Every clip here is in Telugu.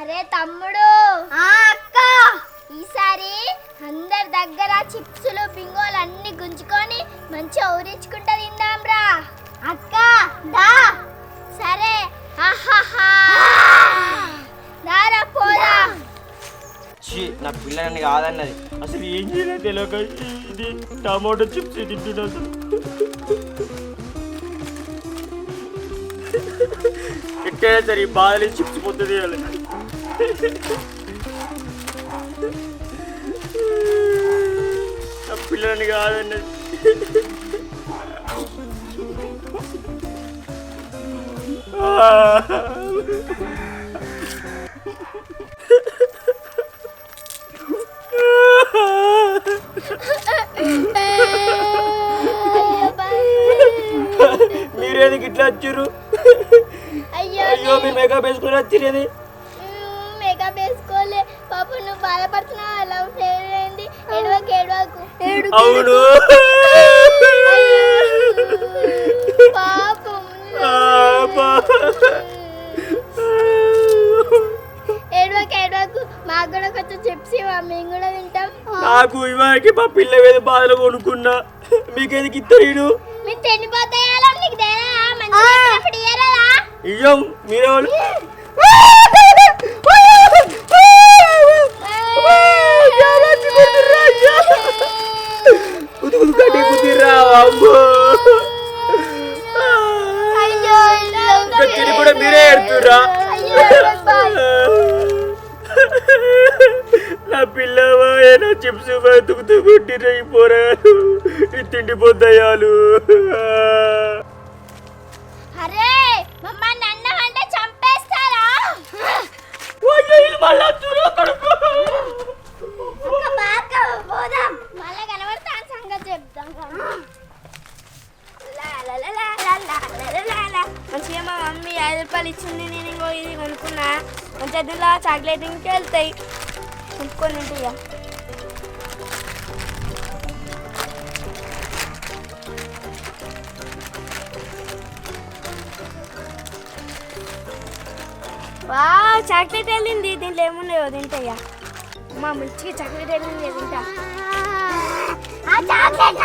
అరే తమ్ముడు. అక్క. ఈసారి అందరి దగ్గర చిప్సులు బింగోలు అన్ని గుంజుకొని మంచిగా ఊరించుకుంటా తిందాంరా. అక్క దా. సరే. ఆహాహా. దారా పోదా ఛీ నా పిల్లని కాదన్నది. అసలు ఏం చేయలేదు తెలియక ఇది టమాటో చిప్స్ తింటున్నా అసలు. ఎక్కడైనా సరే ఈ బాధలు చిప్స్ పొద్దు తీయాలి. పిల్లని కాదన్నది మీరేది ఇట్లా వచ్చారు? అయ్యో అయ్యో మీరు మేకప్ వేసుకుని వచ్చిరేది మేకప్ వేసుకోలే. పాప నువ్వు బాధపడుతున్నావు అలా ఫెయిల్ అయింది ఎడవకు ఎడవకు అవును. పాపం. మాకు కూడా కొంచెం చిప్స్ ఇవ్వ మేము కూడా తింటాం. నాకు ఇవాళకి మా పిల్ల మీద బాధలు కొనుక్కున్నా. మీకేది ఇద్దరు మీరు తిండిపోతాయాలో నీకు తెలియదా? ఇయ్యం మీరెవరు కుదుకుదు కట్టి కుదిరా కూడా మీరే ఎడుతురా నా పిల్లవా ఏదో చిప్స్ బతుకుతూ కొట్టిర్రు పోరాలు దీనిలో చాక్లెట్ ఇంటికి వెళ్తాయి. కొనుక్కొని ఇంటిగా వా చాక్లెట్ వెళ్ళింది. దీంట్లో ఏమున్నాయో తింటాయా మా మంచిగా చాక్లెట్ వెళ్ళింది తింటా. చాక్లెట్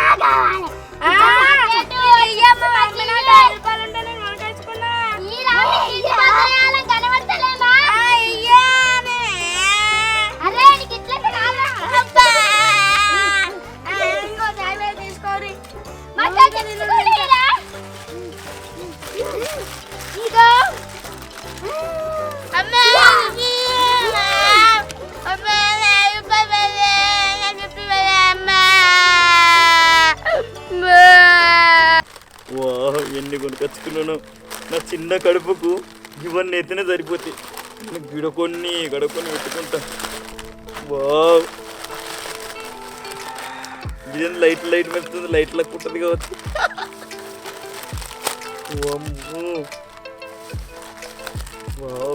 ఎన్ని కొనుకొచ్చుకున్నాను నా చిన్న కడుపుకు ఇవన్నీ అయితేనే సరిపోతాయి. నేను గిడ కొన్ని గడ కొన్ని పెట్టుకుంటా. వా ఇదేం లైట్ లైట్ పెడుతుంది లైట్ లెక్క ఉంటుంది కావచ్చు.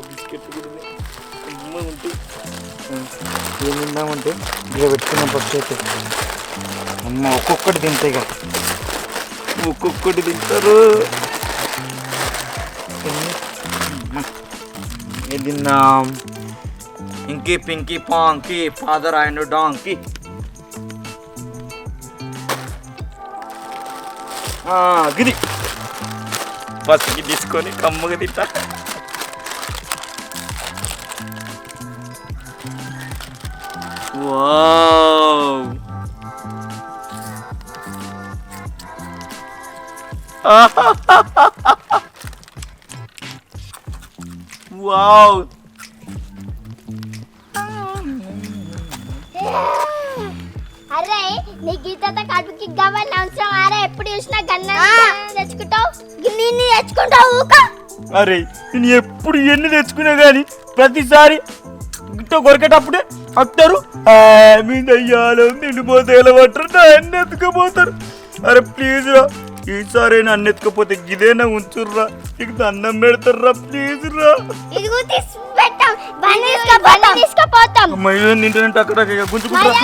బిస్కెట్ కూడా ఉంటుంది ఏం తిందామంటే ఇక పెట్టుకున్నాం ఫస్ట్ అయితే. అమ్మ ఒక్కొక్కటి తింటాయి ఇక. ఒక్కొక్కటి తింటారు. ఏం తిన్నాం inky pinky ponky father and donkey గిది పసుకి తీసుకొని కమ్మగా తింటా వావ్ వావ్ అరే నీ గీతతో కడుపుకి గవ్వని అవసరం అరే ఎప్పుడు చూసినా గన్న తెచ్చుకుంటావు? గిన్నె తెచ్చుకుంటావు ఊక. అరే నేను ఎప్పుడు ఎన్ని తెచ్చుకున్నా కానీ ప్రతిసారి గిట్ట కొరికేటప్పుడే వస్తారు మీ దయ్యాలు నిండిపోతే ఎలా పట్టరు నన్ను ఎత్తుకపోతారు. అరే ప్లీజ్ రా. ఈసారి నన్ను ఎత్తుకపోతే గిదేనా ఉంచుర్రా? నీకు దండం పెడతారా ప్లీజ్ రా ఇదిగో తీసి పెట్టాం బండి తీసుకపోతాం. నింటే అక్కడ అరే, గుంజుకోతారా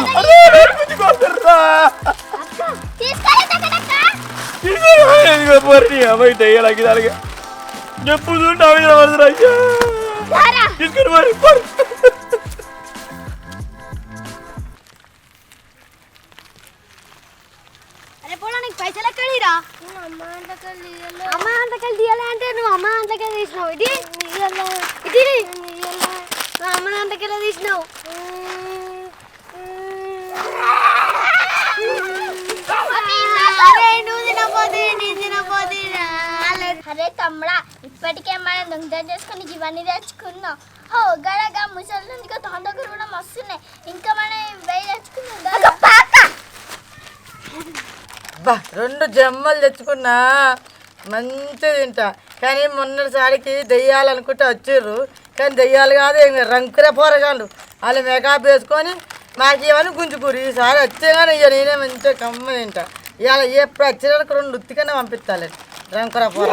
అలాగే చూడండి అవి. తీసుకుని మరి పైసలు ఎక్కడిరా అమ్మ అంతకెళ్ళి తీయాలి. అంటే నువ్వు అమ్మ అంతకెళ్ళి తీసినావు. ఇది? ఇది? నువ్వు అమ్మ అంతకెళ్ళి తీసినావు? అరే తమ్ముడా ఇప్పటికే మనం దొంగతనం చేసుకుని ఇవన్నీ తెచ్చుకున్నాం. ఓ గడగా ముసలి నుంచి తొందరగా కూడా మస్తున్నాయి ఇంకా మనం వెయ్యి తెచ్చుకుందాం బా రెండు జమ్మలు తెచ్చుకున్నా మంచిగా తింటా. కానీ మొన్నటిసారికి దెయ్యాలనుకుంటే వచ్చిర్రు. కానీ దెయ్యాలు కాదు రంకుర పోరగాళ్ళు. వాళ్ళు మేకప్ వేసుకొని మాకు ఇవన్నీ గుంజుకూరు ఈసారి వచ్చే కానీ ఇక నేనే మంచిగా కమ్మ తింటా. ఇవాళ ఎప్పుడు వచ్చినాక రెండు ఉత్తికనే పంపిస్తాలి. రంకుర పోరు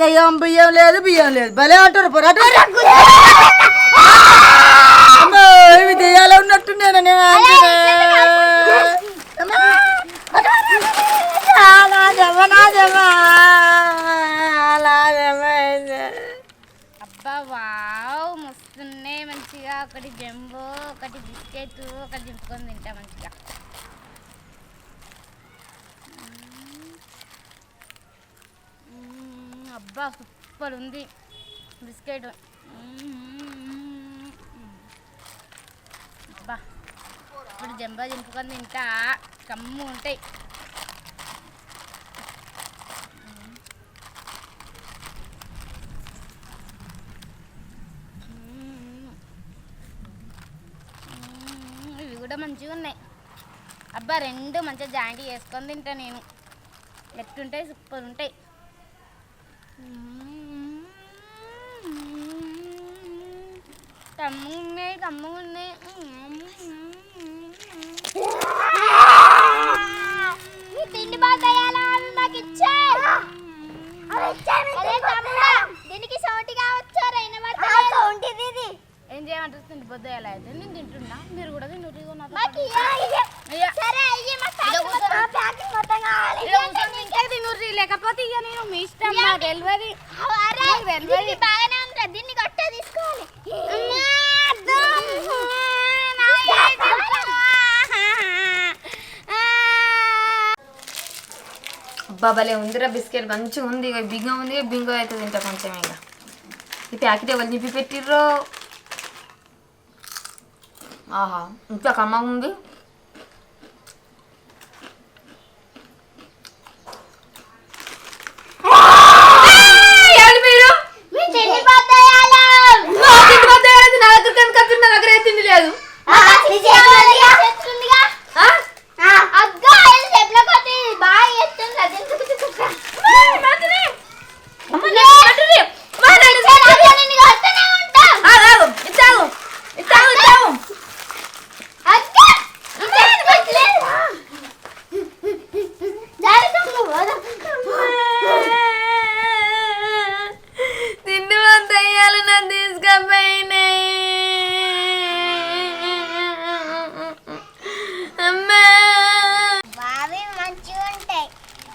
దెయ్యం బియ్యం లేదు బియ్యం లేదు. భలే అంటారు పోరు దెయ్యాలు ఉన్నట్టున్నాను నేను. అబ్బా వావ్ మస్తున్నాయి మంచిగా. ఒకటి జంబో ఒకటి బిస్కెట్ ఒకటి దింపుకొని తింటా మంచిగా. అబ్బా సూపర్ ఉంది. బిస్కెట్ మ్మ్. అబ్బా ఇప్పుడు జంబో దింపుకొని తింటా కమ్ము ఉంటాయి ఇవి కూడా మంచిగా ఉన్నాయి అబ్బా రెండు మంచిగా జాయింట్ చేసుకొని తింటా నేను ఎట్టుంటాయి సూపర్ ఉంటాయి మ్మ్ ఉన్నాయి కమ్ముగా ఉన్నాయి మీ తిండి బాగా దయ్యాలా అవి మాకు ఇచ్చే? అరే తమ్ముడా దీనికి సౌంటిగా వచ్చారు అయిన సౌంటిది ఇది ఏం చేయమంటారు? తిండి పొద్దు ఎలా అయితే నేను తింటున్నా. మీరు కూడా తింటున్నారు లేకపోతే ఇక నేను మీ ఇష్టం నాకు తెలియదు. నాకు తెలియదు. దీనికి బాగానే ఉందిరా దీన్ని గట్ట తీసుకోవాలి భలే ఉందిరా బిస్కెట్ మంచిగా ఉంది. ఇక బింగో ఉంది బింగో అయితే తింటా కొంచెం ఇక. ఈ ప్యాకెట్ ఎవరు నింపి పెట్టిర్రో ఆహా ఇంకా కమ్మ ఉంది మీ తిండి బద్దయాలు నా దగ్గర కనుక నా దగ్గర ఏ తిండి లేదు చెప్తుందిగా అగ్గో చెప్పుల కొద్ది బాగా చేస్తుంది తిండి వద్దయ్యాలి నా తీసుకపోయినాయి అమ్మా బావి మంచిగా ఉంటాయి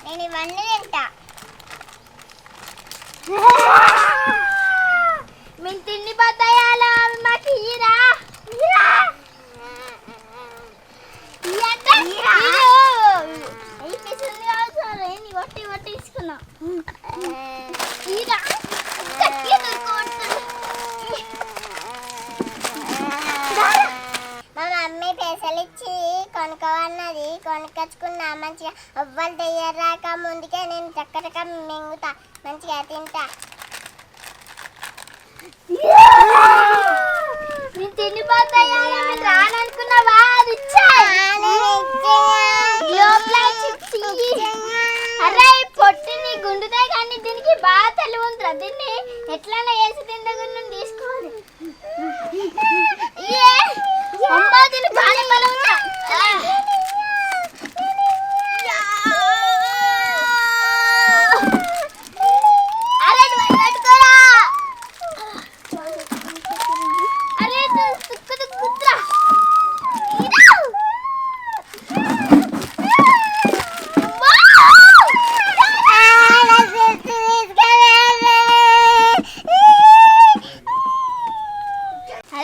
నేను ఇవన్నీ తింటా మేము తిండి బద్దయాలు అవి మాకు ఇయ్యరా ఇయ్యరా ఇయ్యంటే ఇయ్యు. ఈ పిసులు కావాలి ఏంది కొట్టి కొట్టి తీసుకున్నా ఇయ్యరా గట్టిగా దొరుకుతుంది మా మమ్మీ పైసలు ఇచ్చి కొనుక్కోవన్నది. కొనుక్కొచ్చుకున్నా. మంచిగా ఎవ్వరు తెయ్యరాక ముందుకే నేను చక్కచక్క మింగుతా. మంచిగా తింటా. నేను తిండిపోతాయా రాననుకున్నావా? అది అరే ఈ పొట్టి నీ గుండుదే కానీ దీనికి బాగా తెలివి ఉందిరా. దీన్ని ఎట్లైనా వేసి తిందకుండా తీసుకోవాలి ఏ అమ్మా దీని బాగా బలం ఉందా అరే నువ్వు అది పట్టుకోరా అరే తుక్కు తుక్కుతురా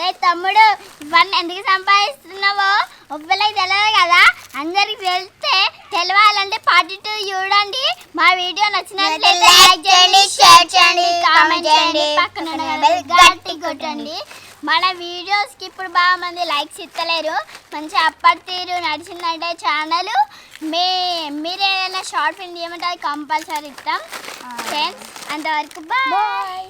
ఇవన్నీ ఎందుకు సంపాదిస్తున్నావో ఒవ్వలకి తెలియదు కదా అందరికి తెలిస్తే తెలవాలంటే పార్టీ టూ చూడండి మా వీడియో నచ్చినట్లయితే లైక్ చేయండి షేర్ చేయండి కామెంట్ చేయండి పక్కన ఉన్న బెల్ గట్టి కొట్టండి. మన వీడియోస్కి ఇప్పుడు బాగా మంది లైక్స్ ఇస్తలేరు. మంచి అప్పటి తీరు నడిచిందంటే ఛానల్ మీ మీరు ఏదైనా షార్ట్ ఫిల్మ్ చేయమంటే అది కంపల్సరీ ఇస్తాం. ఫ్రెండ్స్ అంతవరకు బాయ్